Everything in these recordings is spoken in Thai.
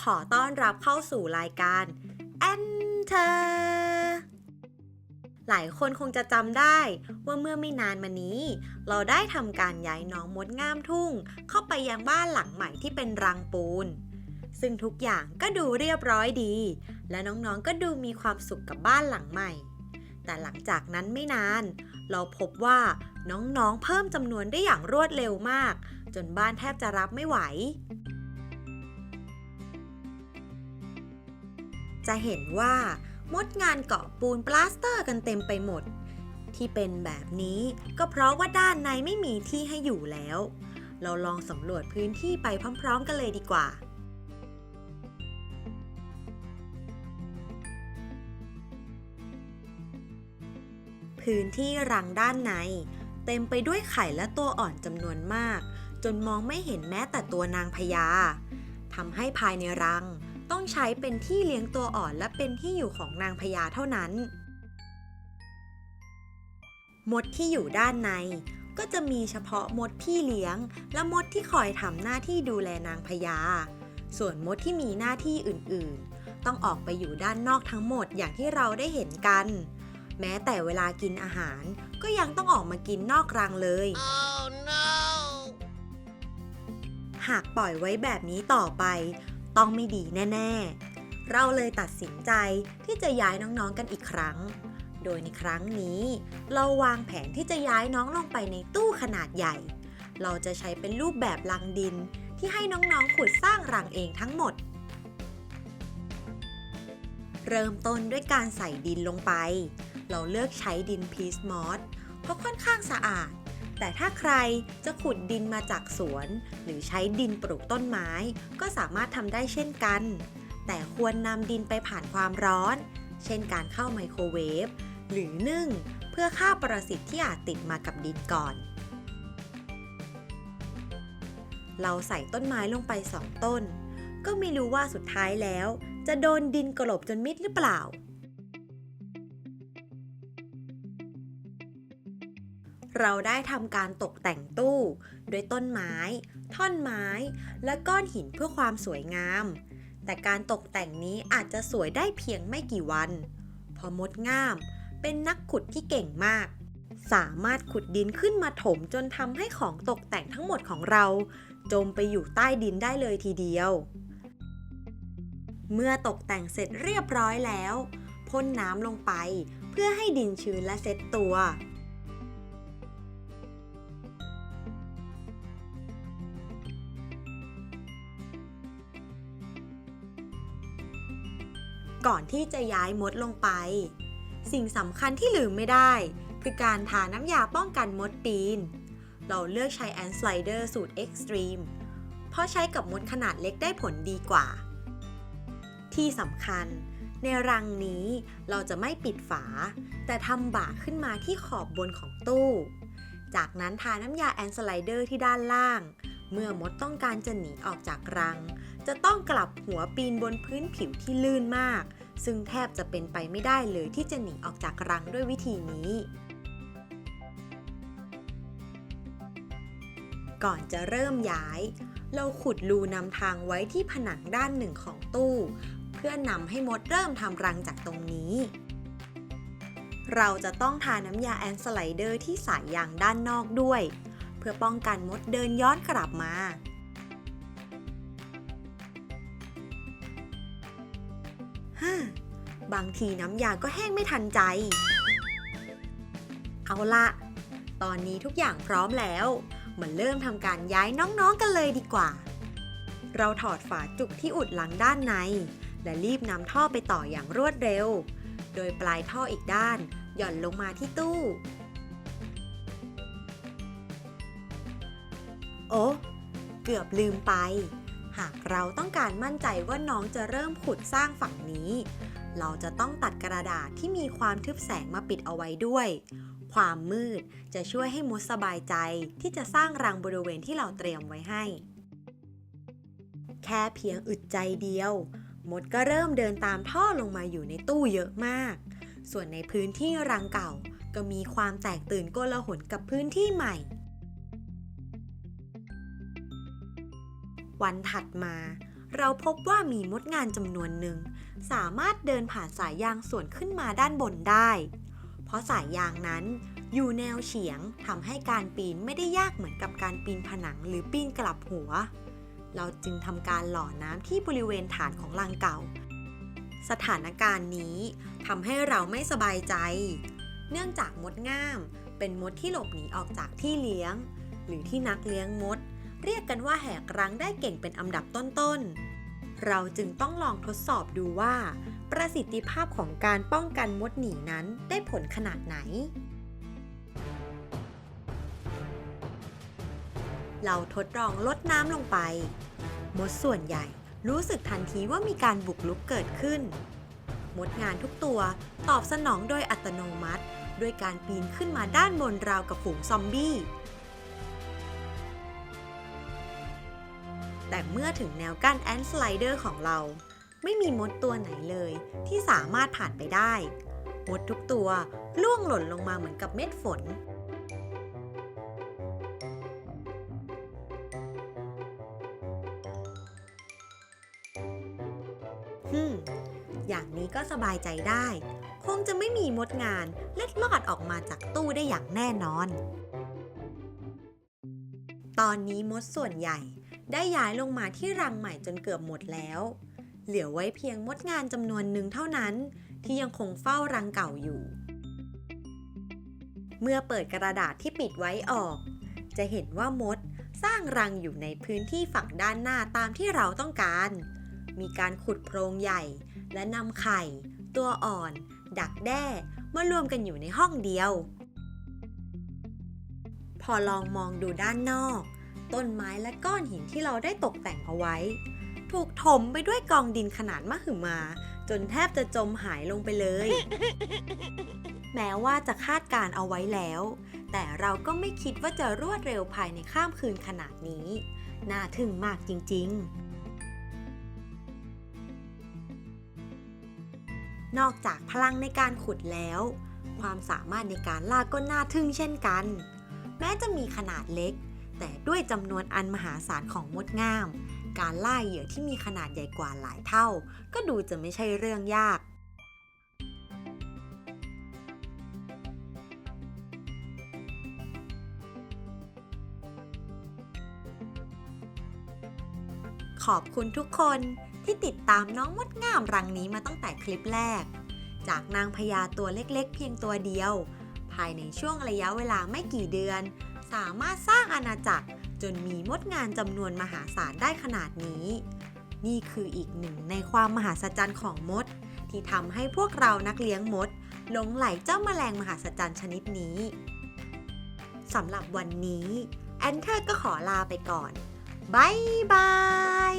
ขอต้อนรับเข้าสู่รายการ Enter หลายคนคงจะจำได้ว่าเมื่อไม่นานมานี้ เราได้ทำการย้ายน้องมดงามทุ่ง เข้าไปยังบ้านหลังใหม่ที่เป็นรังปูน ซึ่งทุกอย่างก็ดูเรียบร้อยดี และน้องๆก็ดูมีความสุขกับบ้านหลังใหม่ แต่หลังจากนั้นไม่นาน เราพบว่าน้องๆเพิ่มจำนวนได้อย่างรวดเร็วมาก จนบ้านแทบจะรับไม่ไหว จะเห็นว่ามดงานเกาะปูนปลาสเตอร์กันเต็มไปหมด ที่เป็นแบบนี้ก็เพราะว่าด้านในไม่มีที่ให้อยู่แล้ว เราลองสำรวจพื้นที่ไปพร้อม ๆ กันเลยดีกว่าพื้นที่รังด้านใน เต็มไปด้วยไข่และตัวอ่อนจำนวนมาก จนมองไม่เห็นแม้แต่ตัวนางพญาทำให้ภายในรังต้อง ใช้เป็นที่เลี้ยงตัวอ่อนและเป็นที่อยู่ของนางพญาเท่านั้น มดที่อยู่ด้านใน ก็จะมีเฉพาะมดพี่เลี้ยง และมดที่คอยทำหน้าที่ดูแลนางพญา ส่วนมดที่มีหน้าที่อื่นๆ ต้องออกไปอยู่ด้านนอกทั้งหมดอย่างที่เราได้เห็นกัน แม้แต่เวลากินอาหาร ก็ยังต้องออกมากินนอกรังเลย Oh no! หากปล่อยไว้แบบนี้ต่อไป ต้องไม่ดีแน่ ๆ เราเลยตัดสินใจที่จะย้ายน้องๆกันอีกครั้ง โดยในครั้งนี้ เราวางแผนที่จะย้ายน้องลงไปในตู้ขนาดใหญ่ เราจะใช้เป็นรูปแบบรังดินที่ให้น้องๆขุดสร้างรังเองทั้งหมด เริ่มต้นด้วยการใส่ดินลงไป เราเลือกใช้ดินพีสมอสเพราะค่อนข้างสะอาด แต่ถ้าใครจะขุดดินมาจากสวน หรือใช้ดินปลูกต้นไม้ ก็สามารถทำได้เช่นกัน แต่ควรนำดินไปผ่านความร้อน เช่นการเข้าไมโครเวฟหรือนึ่ง เพื่อฆ่าปรสิตที่อาจติดมากับดินก่อน เราใส่ต้นไม้ลงไปสองต้น ก็ไม่รู้ว่าสุดท้ายแล้ว จะโดนดินกลบจนมิดหรือเปล่า เราได้ทำการตกแต่งตู้ด้วยต้นไม้ ท่อนไม้ และก้อนหินเพื่อความสวยงาม แต่การตกแต่งนี้อาจจะสวยได้เพียงไม่กี่วันเพอมดง่ามเป็นนักขุดที่เก่งมาก สามารถขุดดินขึ้นมาถมจนทำให้ของตกแต่งทั้งหมดของเรา จมไปอยู่ใต้ดินได้เลยทีเดียว เมื่อตกแต่งเสร็จเรียบร้อยแล้วพ่นน้ำลงไปเพื่อให้ดินชื้นและเซ็ตตัว ก่อนที่จะย้ายมดลงไป สิ่งสำคัญที่ลืมไม่ได้ คือการทาน้ำยาป้องกันมดปีน เราเลือกใช้แอนสไลเดอร์สูตร Extreme เพราะใช้กับมดขนาดเล็กได้ผลดีกว่า ที่สำคัญ ในรังนี้เราจะไม่ปิดฝา แต่ทำบ่าขึ้นมาที่ขอบบนของตู้ จากนั้นทาน้ำยาแอนสไลเดอร์ที่ด้านล่าง เมื่อมดต้องการจะหนีออกจากรัง จะต้องกลับหัวปีนบนพื้นผิวที่ลื่นมาก ซึ่งแทบจะเป็นไปไม่ได้เลยที่จะหนีออกจากรังด้วยวิธีนี้ ก่อนจะเริ่มย้าย เราขุดรูนำทางไว้ที่ผนังด้านหนึ่งของตู้ เพื่อนำให้มดเริ่มทำรังจากตรงนี้ เราจะต้องทาน้ำยาแอนสไลเดอร์ที่สายยางด้านนอกด้วย เพื่อป้องกันมดเดินย้อนกลับมาฮ่า บางทีน้ำยาก็แห้งไม่ทันใจ เอาละตอนนี้ทุกอย่างพร้อมแล้ว มาเริ่มทำการย้ายน้องๆกันเลยดีกว่า เราถอดฝาจุกที่อุดหลังด้านใน และรีบนำท่อไปต่ออย่างรวดเร็ว โดยปลายท่ออีกด้าน หย่อนลงมาที่ตู้ โอ้เกือบลืมไป หากเราต้องการมั่นใจว่าน้องจะเริ่มขุดสร้างฝั่งนี้ เราจะต้องตัดกระดาษที่มีความทึบแสงมาปิดเอาไว้ด้วย ความมืดจะช่วยให้มดสบายใจที่จะสร้างรังบริเวณที่เราเตรียมไว้ให้ แค่เพียงอึดใจเดียว มดก็เริ่มเดินตามท่อลงมาอยู่ในตู้เยอะมาก ส่วนในพื้นที่รังเก่าก็มีความแตกตื่นโกลาหลกับพื้นที่ใหม่ วันถัดมา เราพบว่ามีมดงานจำนวนหนึ่ง สามารถเดินผ่านสายยางส่วนขึ้นมาด้านบนได้ เพราะสายยางนั้นอยู่แนวเฉียงทำให้การปีนไม่ได้ยากเหมือนกับการปีนผนังหรือปีนกลับหัว เราจึงทำการหล่อน้ำที่บริเวณฐานของรังเก่า สถานการณ์นี้ทำให้เราไม่สบายใจ เนื่องจากมดง่าม เป็นมดที่หลบหนีออกจากที่เลี้ยง หรือที่นักเลี้ยงมด เรียกกันว่าแหกรังได้เก่งเป็นอันดับต้นๆ เราจึงต้องลองทดสอบดูว่า ประสิทธิภาพของการป้องกันมดหนีนั้นได้ผลขนาดไหน เราทดลองลดน้ำลงไป มดส่วนใหญ่รู้สึกทันทีว่ามีการบุกลุกเกิดขึ้น มดงานทุกตัวตอบสนองโดยอัตโนมัติ ด้วยการปีนขึ้นมาด้านบนราวกับฝูงซอมบี้ แต่เมื่อถึงแนวกั้นแอนสไลเดอร์ของเรา ไม่มีมดตัวไหนเลยที่สามารถผ่านไปได้ มดทุกตัวล่วงหล่นลงมาเหมือนกับเม็ดฝน ฮึมอย่างนี้ก็สบายใจได้ คงจะไม่มีมดงานเล็ดลอดออกมาจากตู้ได้อย่างแน่นอน ตอนนี้มดส่วนใหญ่ ได้ย้ายลงมาที่รังใหม่จนเกือบหมดแล้ว เหลือไว้เพียงมดงานจำนวนหนึ่งเท่านั้น ที่ยังคงเฝ้ารังเก่าอยู่ เมื่อเปิดกระดาษที่ปิดไว้ออก จะเห็นว่ามดสร้างรังอยู่ในพื้นที่ฝั่งด้านหน้าตามที่เราต้องการ มีการขุดโพรงใหญ่ และนำไข่ ตัวอ่อน ดักแด้มารวมกันอยู่ในห้องเดียว พอลองมองดูด้านนอก ต้นไม้และก้อนหินที่เราได้ตกแต่งเอาไว้ ถูกถมไปด้วยกองดินขนาดมหึมา จนแทบจะจมหายลงไปเลย แม้ว่าจะคาดการเอาไว้แล้ว แต่เราก็ไม่คิดว่าจะรวดเร็วภายในข้ามคืนขนาดนี้ น่าทึ่งมากจริง ๆนอกจากพลังในการขุดแล้ว ความสามารถในการล่าก็น่าทึ่งเช่นกัน แม้จะมีขนาดเล็ก แต่ด้วยจำนวนอันมหาศาลของมดง่าม การล่าเหยื่อที่มีขนาดใหญ่กว่าหลายเท่า ก็ดูจะไม่ใช่เรื่องยาก ขอบคุณทุกคนที่ติดตามน้องมดงามรังนี้มาตั้งแต่คลิปแรก จากนางพญาตัวเล็กๆ เพียงตัวเดียว ภายในช่วงระยะเวลาไม่กี่เดือน สามารถสร้างอาณาจักรจนมีมดงานจำนวนมหาศาลได้ขนาดนี้ นี่คืออีกหนึ่งในความมหัศจรรย์ของมด ที่ทำให้พวกเรานักเลี้ยงมดหลงไหลเจ้าแมลงมหัศจรรย์ชนิดนี้สำหรับวันนี้ แอนเทอร์ก็ขอลาไปก่อนบายบาย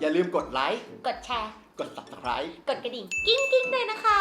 อย่าลืมกดไลค์ กดแชร์ กด subscribe กดกระดิ่ง กิ้งกิ้งๆด้วยนะคะ